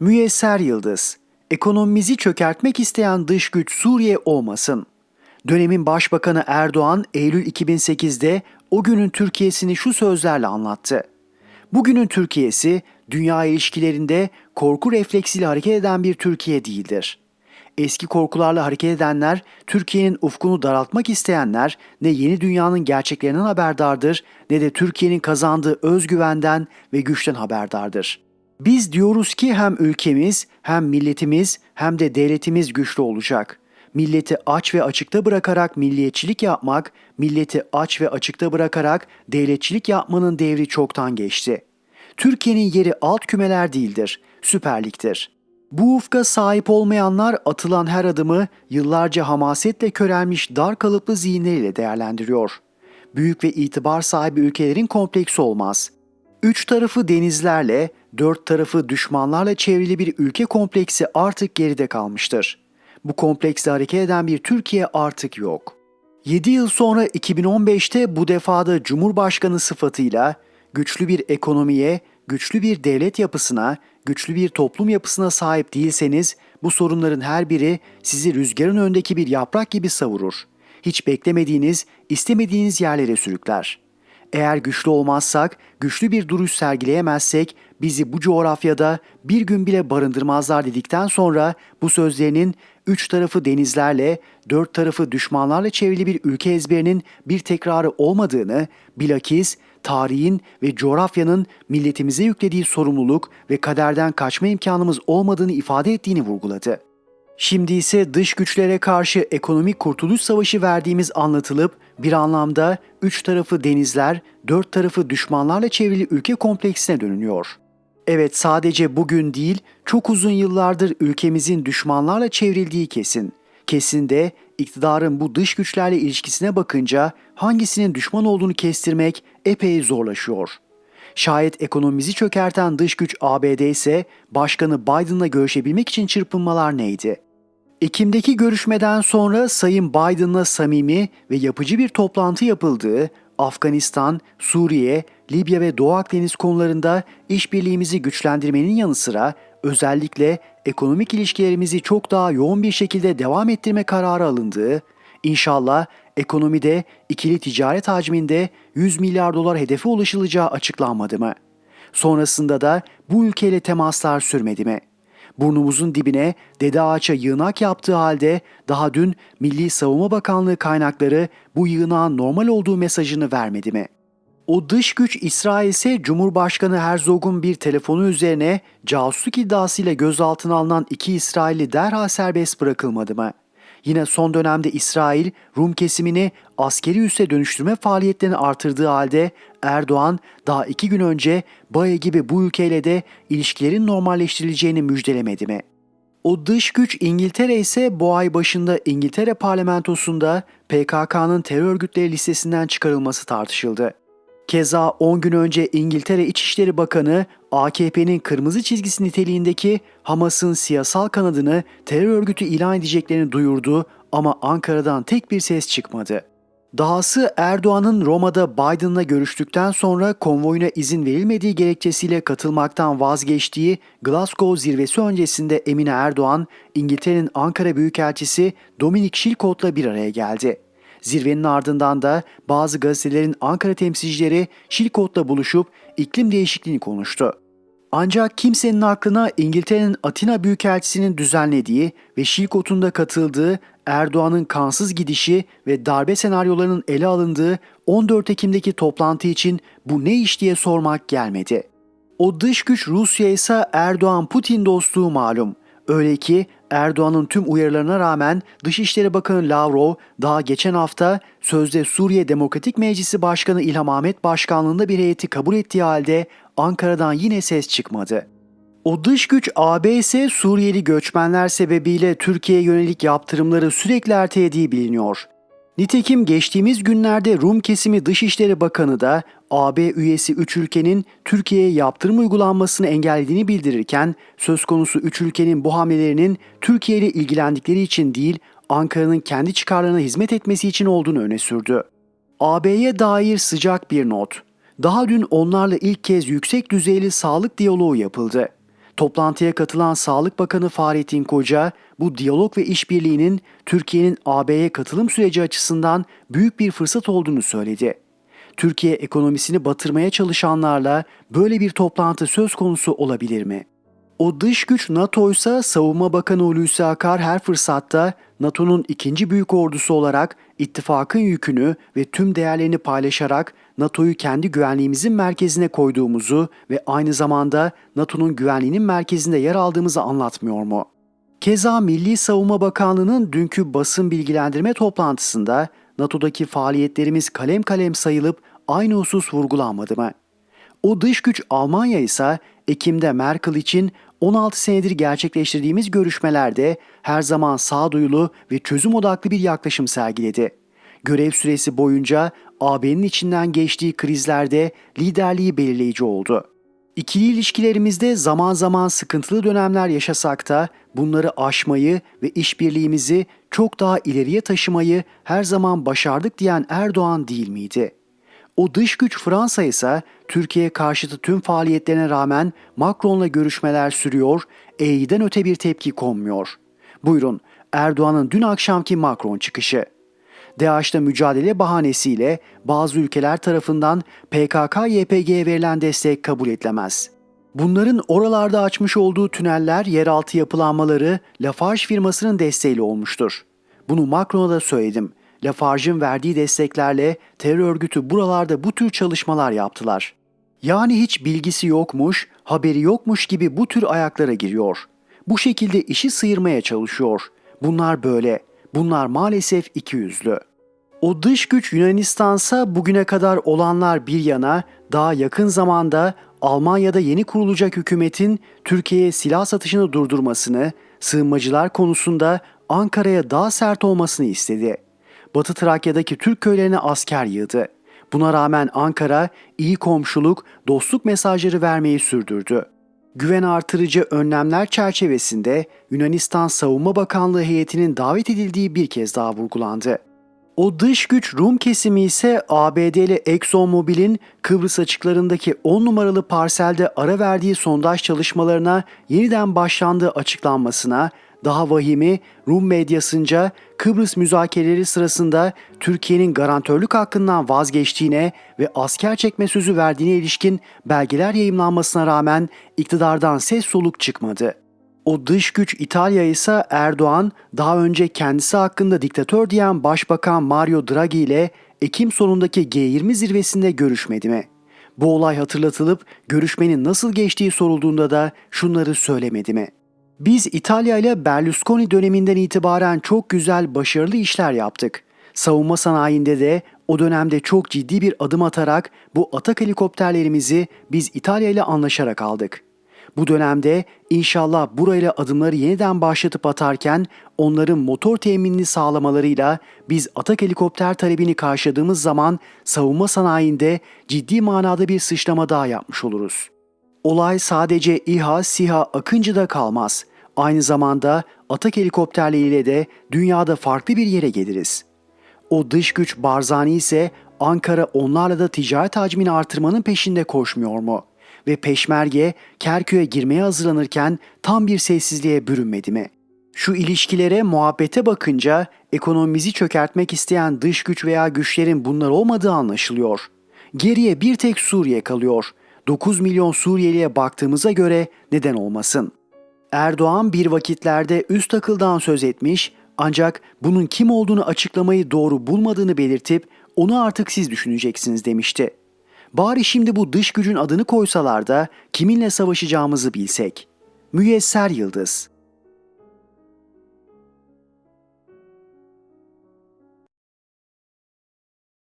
Müyesser Yıldız, ekonomimizi çökertmek isteyen dış güç Suriye olmasın. Dönemin Başbakanı Erdoğan Eylül 2008'de o günün Türkiye'sini şu sözlerle anlattı. Bugünün Türkiye'si dünya ilişkilerinde korku refleksiyle hareket eden bir Türkiye değildir. Eski korkularla hareket edenler, Türkiye'nin ufkunu daraltmak isteyenler ne yeni dünyanın gerçeklerinden haberdardır ne de Türkiye'nin kazandığı özgüvenden ve güçten haberdardır. Biz diyoruz ki hem ülkemiz, hem milletimiz, hem de devletimiz güçlü olacak. Milleti aç ve açıkta bırakarak milliyetçilik yapmak, milleti aç ve açıkta bırakarak devletçilik yapmanın devri çoktan geçti. Türkiye'nin yeri alt kümeler değildir, Süper Lig'dir. Bu ufka sahip olmayanlar atılan her adımı yıllarca hamasetle körelmiş dar kalıplı zihinleriyle değerlendiriyor. Büyük ve itibar sahibi ülkelerin kompleksi olmaz. Üç tarafı denizlerle, dört tarafı düşmanlarla çevrili bir ülke kompleksi artık geride kalmıştır. Bu kompleksle hareket eden bir Türkiye artık yok. 7 yıl sonra 2015'te bu defada Cumhurbaşkanı sıfatıyla güçlü bir ekonomiye, güçlü bir devlet yapısına, güçlü bir toplum yapısına sahip değilseniz bu sorunların her biri sizi rüzgarın öndeki bir yaprak gibi savurur. Hiç beklemediğiniz, istemediğiniz yerlere sürükler. Eğer güçlü olmazsak, güçlü bir duruş sergileyemezsek bizi bu coğrafyada bir gün bile barındırmazlar dedikten sonra bu sözlerinin üç tarafı denizlerle, dört tarafı düşmanlarla çevrili bir ülke ezberinin bir tekrarı olmadığını, bilakis tarihin ve coğrafyanın milletimize yüklediği sorumluluk ve kaderden kaçma imkanımız olmadığını ifade ettiğini vurguladı. Şimdi ise dış güçlere karşı ekonomik kurtuluş savaşı verdiğimiz anlatılıp bir anlamda üç tarafı denizler, dört tarafı düşmanlarla çevrili ülke kompleksine dönülüyor. Evet sadece bugün değil, çok uzun yıllardır ülkemizin düşmanlarla çevrildiği kesin. Kesin de iktidarın bu dış güçlerle ilişkisine bakınca hangisinin düşman olduğunu kestirmek epey zorlaşıyor. Şayet ekonomimizi çökerten dış güç ABD ise başkanı Biden'la görüşebilmek için çırpınmalar neydi? Ekim'deki görüşmeden sonra Sayın Biden'la samimi ve yapıcı bir toplantı yapıldığı, Afganistan, Suriye, Libya ve Doğu Akdeniz konularında işbirliğimizi güçlendirmenin yanı sıra özellikle ekonomik ilişkilerimizi çok daha yoğun bir şekilde devam ettirme kararı alındığı, inşallah ekonomide ikili ticaret hacminde 100 milyar dolar hedefe ulaşılacağı açıklanmadı mı? Sonrasında da bu ülkeyle temaslar sürmedi mi? Burnumuzun dibine dede ağaça yığınak yaptığı halde daha dün Milli Savunma Bakanlığı kaynakları bu yığınağın normal olduğu mesajını vermedi mi? O dış güç İsrail ise Cumhurbaşkanı Herzog'un bir telefonu üzerine casusluk iddiasıyla gözaltına alınan iki İsrailli derhal serbest bırakılmadı mı? Yine son dönemde İsrail, Rum kesimini askeri üsse dönüştürme faaliyetlerini artırdığı halde Erdoğan daha iki gün önce Baye gibi bu ülkeyle de ilişkilerin normalleştirileceğini müjdelemedi mi? O dış güç İngiltere ise bu ay başında İngiltere parlamentosunda PKK'nın terör örgütleri listesinden çıkarılması tartışıldı. Keza 10 gün önce İngiltere İçişleri Bakanı AKP'nin kırmızı çizgisi niteliğindeki Hamas'ın siyasal kanadını terör örgütü ilan edeceklerini duyurdu ama Ankara'dan tek bir ses çıkmadı. Dahası Erdoğan'ın Roma'da Biden'la görüştükten sonra konvoyuna izin verilmediği gerekçesiyle katılmaktan vazgeçtiği Glasgow zirvesi öncesinde Emine Erdoğan, İngiltere'nin Ankara Büyükelçisi Dominic Shilcott'la bir araya geldi. Zirvenin ardından da bazı gazetelerin Ankara temsilcileri Şilkot'la buluşup iklim değişikliğini konuştu. Ancak kimsenin aklına İngiltere'nin Atina Büyükelçisi'nin düzenlediği ve Şilkot'un da katıldığı Erdoğan'ın kansız gidişi ve darbe senaryolarının ele alındığı 14 Ekim'deki toplantı için bu ne iş diye sormak gelmedi. O dış güç Rusya ise Erdoğan-Putin dostluğu malum. Öyle ki Erdoğan'ın tüm uyarılarına rağmen Dışişleri Bakanı Lavrov daha geçen hafta sözde Suriye Demokratik Meclisi Başkanı İlham Ahmet başkanlığında bir heyeti kabul ettiği halde Ankara'dan yine ses çıkmadı. O dış güç AB ise Suriyeli göçmenler sebebiyle Türkiye'ye yönelik yaptırımları sürekli ertelediği biliniyor. Nitekim geçtiğimiz günlerde Rum kesimi Dışişleri Bakanı da AB üyesi 3 ülkenin Türkiye'ye yaptırım uygulanmasını engellediğini bildirirken söz konusu 3 ülkenin bu hamlelerinin Türkiye ile ilgilendikleri için değil Ankara'nın kendi çıkarlarına hizmet etmesi için olduğunu öne sürdü. AB'ye dair sıcak bir not. Daha dün onlarla ilk kez yüksek düzeyli sağlık diyaloğu yapıldı. Toplantıya katılan Sağlık Bakanı Fahrettin Koca, bu diyalog ve işbirliğinin Türkiye'nin AB'ye katılım süreci açısından büyük bir fırsat olduğunu söyledi. Türkiye ekonomisini batırmaya çalışanlarla böyle bir toplantı söz konusu olabilir mi? O dış güç NATO ise Savunma Bakanı Hulusi Akar her fırsatta NATO'nun ikinci büyük ordusu olarak ittifakın yükünü ve tüm değerlerini paylaşarak NATO'yu kendi güvenliğimizin merkezine koyduğumuzu ve aynı zamanda NATO'nun güvenliğinin merkezinde yer aldığımızı anlatmıyor mu? Keza Milli Savunma Bakanlığı'nın dünkü basın bilgilendirme toplantısında NATO'daki faaliyetlerimiz kalem kalem sayılıp aynı husus vurgulanmadı mı? O dış güç Almanya ise Ekim'de Merkel için 16 senedir gerçekleştirdiğimiz görüşmelerde her zaman sağduyulu ve çözüm odaklı bir yaklaşım sergiledi. Görev süresi boyunca AB'nin içinden geçtiği krizlerde liderliği belirleyici oldu. İkili ilişkilerimizde zaman zaman sıkıntılı dönemler yaşasak da bunları aşmayı ve işbirliğimizi çok daha ileriye taşımayı her zaman başardık diyen Erdoğan değil miydi?'' O dış güç Fransa ise Türkiye karşıtı tüm faaliyetlerine rağmen Macron'la görüşmeler sürüyor, E'den öte bir tepki konmuyor. Buyurun Erdoğan'ın dün akşamki Macron çıkışı. DAEŞ'te mücadele bahanesiyle bazı ülkeler tarafından PKK-YPG'ye verilen destek kabul edilemez. Bunların oralarda açmış olduğu tüneller, yeraltı yapılanmaları Lafarge firmasının desteğiyle olmuştur. Bunu Macron'a da söyledim. Lafarge'ın verdiği desteklerle terör örgütü buralarda bu tür çalışmalar yaptılar. Yani hiç bilgisi yokmuş, haberi yokmuş gibi bu tür ayaklara giriyor. Bu şekilde işi sıyırmaya çalışıyor. Bunlar böyle. Bunlar maalesef iki yüzlü. O dış güç Yunanistansa bugüne kadar olanlar bir yana daha yakın zamanda Almanya'da yeni kurulacak hükümetin Türkiye'ye silah satışını durdurmasını, sığınmacılar konusunda Ankara'ya daha sert olmasını istedi. Batı Trakya'daki Türk köylerine asker yığdı. Buna rağmen Ankara iyi komşuluk, dostluk mesajları vermeyi sürdürdü. Güven artırıcı önlemler çerçevesinde Yunanistan Savunma Bakanlığı heyetinin davet edildiği bir kez daha vurgulandı. O dış güç Rum kesimi ise ABD'li ExxonMobil'in Kıbrıs açıklarındaki 10 numaralı parselde ara verdiği sondaj çalışmalarına yeniden başlandığı açıklanmasına daha vahimi Rum medyasınca Kıbrıs müzakereleri sırasında Türkiye'nin garantörlük hakkından vazgeçtiğine ve asker çekme sözü verdiğine ilişkin belgeler yayımlanmasına rağmen iktidardan ses soluk çıkmadı. O dış güç İtalya ise Erdoğan daha önce kendisi hakkında diktatör diyen Başbakan Mario Draghi ile Ekim sonundaki G20 zirvesinde görüşmedi mi? Bu olay hatırlatılıp görüşmenin nasıl geçtiği sorulduğunda da şunları söylemedi mi? Biz İtalya ile Berlusconi döneminden itibaren çok güzel, başarılı işler yaptık. Savunma sanayinde de o dönemde çok ciddi bir adım atarak bu atak helikopterlerimizi biz İtalya ile anlaşarak aldık. Bu dönemde inşallah burayla adımları yeniden başlatıp atarken onların motor teminini sağlamalarıyla biz atak helikopter talebini karşıladığımız zaman savunma sanayinde ciddi manada bir sıçrama daha yapmış oluruz. Olay sadece İHA, SİHA, Akıncı'da kalmaz. Aynı zamanda atak helikopterleriyle de dünyada farklı bir yere geliriz. O dış güç Barzani ise Ankara onlarla da ticaret hacmini artırmanın peşinde koşmuyor mu? Ve Peşmerge Kerkük'e girmeye hazırlanırken tam bir sessizliğe bürünmedi mi? Şu ilişkilere, muhabbete bakınca ekonomimizi çökertmek isteyen dış güç veya güçlerin bunlar olmadığı anlaşılıyor. Geriye bir tek Suriye kalıyor. 9 milyon Suriyeliye baktığımıza göre neden olmasın? Erdoğan bir vakitlerde üst akıldan söz etmiş ancak bunun kim olduğunu açıklamayı doğru bulmadığını belirtip onu artık siz düşüneceksiniz demişti. Bari şimdi bu dış gücün adını koysalar da kiminle savaşacağımızı bilsek. Müyesser Yıldız